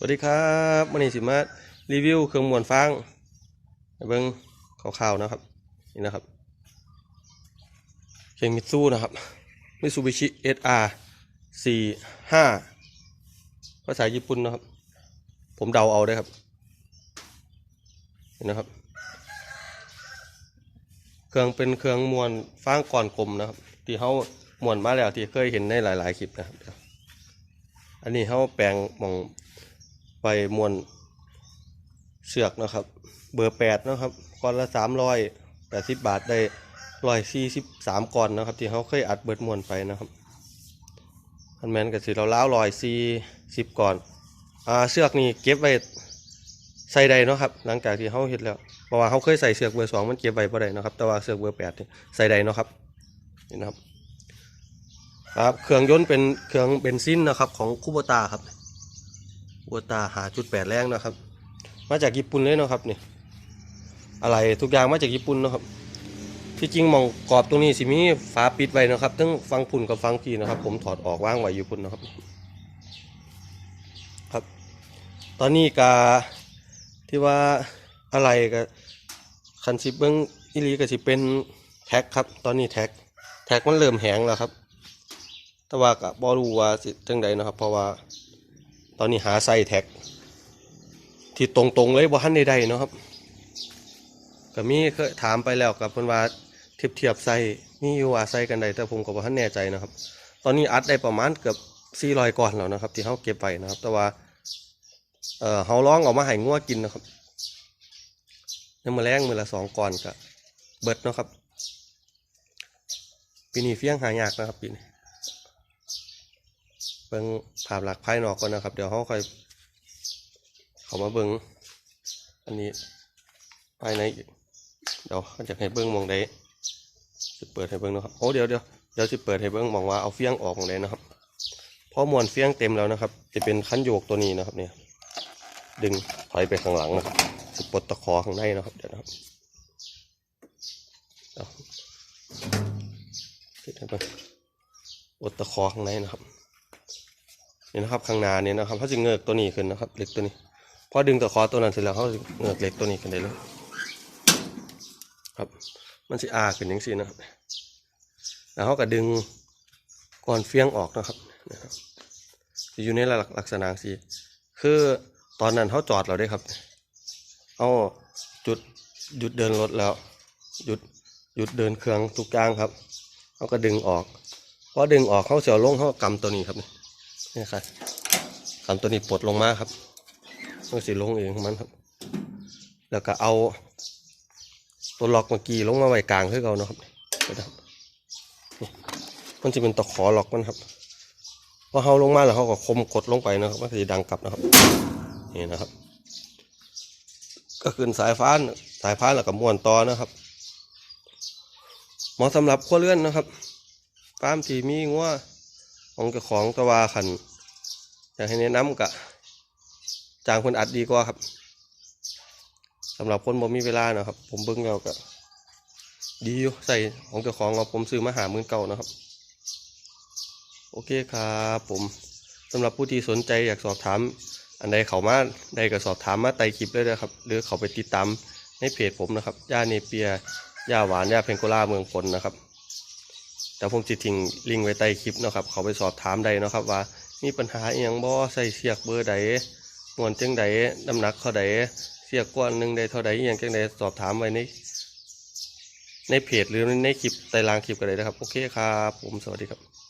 สวัสดีครับวันนี้สิมารีวิวเครื่องมวนฟางเบิ้งข่าวๆนะครับ นี่นะครับ เครื่องมิตซูนะครับมิตซูบิชิ SR สี่ห้าภาษาญี่ปุ่นนะครับ ผมเดาเอาได้ครับนี่นะครับ เครื่องเป็นเครื่องมวนฟางก่อนกลมนะครับ ที่เขามวนมาแล้วที่เคยเห็นในหลาย ๆ คลิปนะครับ อันนี้เขาแปลงมอง ไปมวนเสือกนะครับ เบอร์แปดนะครับก้อนละสามร้อยแปดสิบบาทได้ร้อยสี่สิบสามก้อนนะครับ ที่เขาเคยอัดเบิดมวนไปนะครับอันแมนกับสิเราล้าวร้อยสี่สิบก้อนอ่าเสือกนี่เก็บไว้ใส่ใดเนาะครับ หลังจากที่เขาเห็ดแล้วเพราะว่าเขาเคยใส่เสือกเบอร์สองมันเก็บไว้บ่ได้นะครับ แต่ว่าเสือกเบอร์แปดใส่ใดเนาะครับนี่นะครับครับเครื่องยนต์เป็นเครื่องเบนซินนะครับของคูโบตาครับ วัวตาหาจุดแปดแรงนะครับ มาจากญี่ปุ่นเลยเนาะครับนี่อะไรทุกอย่างมาจากญี่ปุ่นเนาะครับ ที่จริงมองกรอบตรงนี้สิมีฝาปิดไว้นะครับทั้งฟังพุ่นกับฟังพีนะครับ ผมถอดออกว่างไว้อยู่พุ่นนะครับ ครับ ตอนนี้กาที่ว่าอะไรกับคันสิเบิ้งอิลีก็สิเป็นแท็กครับ ตอนนี้แท็ก แท็กมันเริ่มแหงแล้วครับ แต่ว่ากับบอรูว่าสิจังใดนะครับ เพราะว่า ตอนนี้หาไส้แท็ก ที่ตรงๆเลยบ่าทันได้ได้เนาะครับก็มีเคยถามไปแล้วกับเพิ่นว่าเทียบเทียบไส้มีอยู่ว่าไส้กันได้แต่ผมก็บ่ทันแน่ใจนะครับ ตอนนี้อัดได้ประมาณเกือบ400ก่อนแล้วนะครับ ที่เฮาเก็บไว้นะครับ แต่ว่าเอ่อเฮาลองเอามาให้งัวกินนะครับยังมาแรงมือละสองก่อนก็เบิดเนาะครับปีนี้เฟี้ยงหายากนะครับปีนี้ เบิ่งภาพหลักภายนอกก่อนนะครับ เดี๋ยวเขาค่อยเขามาเบิ่งอันนี้ภายในเดี๋ยวเขาจะให้เบิ่งมองใดจะเปิดให้เบิ่งนะครับโอ้เดี๋ยวเดี๋ยวเดี๋ยวจะเปิดให้เบิ่งมองว่าเอาเฟี้ยงออกมองใดนะครับพอมวนเฟี้ยงเต็มแล้วนะครับ จะเป็นคันโยกตัวนี้นะครับเนี่ยดึงถอยไปข้างหลังนะครับจะปลดตะขอข้างในนะครับเดี๋ยวนะครับเดี๋ยวติดให้เบิ่งปลดตะขอข้างในนะครับ นี่นะครับข้างหน้าเนี่ยนะครับเขาจะเงือกตัวนี้ขึ้นนะครับเหล็กตัวนี้พอดึงตะขอตัวนั้นเสร็จแล้วเขาจะเงือกเหล็กตัวนี้ขึ้นได้เลยครับ มันสิอาขึ้นอย่างสี่นะครับแล้วเขาก็ดึงก่อนเฟี้ยงออกนะครับนะครับอยู่ในลักษณะสีคือตอนนั้นเขาจอดเราได้ครับ เอาจุดหยุดเดินรถแล้วหยุดหยุดเดินเครื่องทุกอย่างครับเขาก็ดึงออกพอดึงออกเขาเสียวลงเขาก็กำตัวนี้ครับนี่ นี่ครับทำตัวนี้ปลดลงมาครับมันสิลงเองของมันครับ แล้วก็เอาตัวล็อกเมื่อกี้ลงมาไว้กลางคือเราเนาะครับนะครับนี่มันจะเป็นตะขอล็อกมันครับพอเขาลงมาแล้วเขาก็คมกดลงไปนะครับมันจะดังกลับนะครับนี่นะครับ ก็ขึ้นสายฟ้าสายฟ้าแล้วก็ม้วนต่อนะครับเหมาะสำหรับขั้วเลื่อนนะครับฟาร์มที่มีงัว ของเจ้าของตะวาขันอยากให้แนะนำกะจางคนอัดดีกว่าครับสำหรับคนบ่มีเวลานะครับ ผมเบิ่งแล้วก็ดีอยู่ใส่ของเจ้าของเราผมซื้อมาหาหมื่นเก่านะครับ โอเคครับผมสำหรับผู้ที่สนใจอยากสอบถาม อันใดเขามาใดก็สอบถามมาใต้คลิปได้เลยครับ หรือเขาไปติดตามในเพจผมนะครับย่าเนเปียย่าหวานย่าเพงโกล่าเมืองพลนะครับ แต่ผมจะทิ้งลิงก์ไว้ใต้คลิปเนาะครับเขาไปสอบถามใดเนาะครับว่ามีปัญหาอีย่างบ่ใส่เสียกเบอร์ใดมวนจังใดน้ำหนักเท่าใดเสียกก้อนหนึ่งใดเท่าใดอย่างจังใดสอบถามไว้ในในเพจหรือในคลิปใต้ลางคลิปก็ได้นะครับ โอเคครับ ผมสวัสดีครับ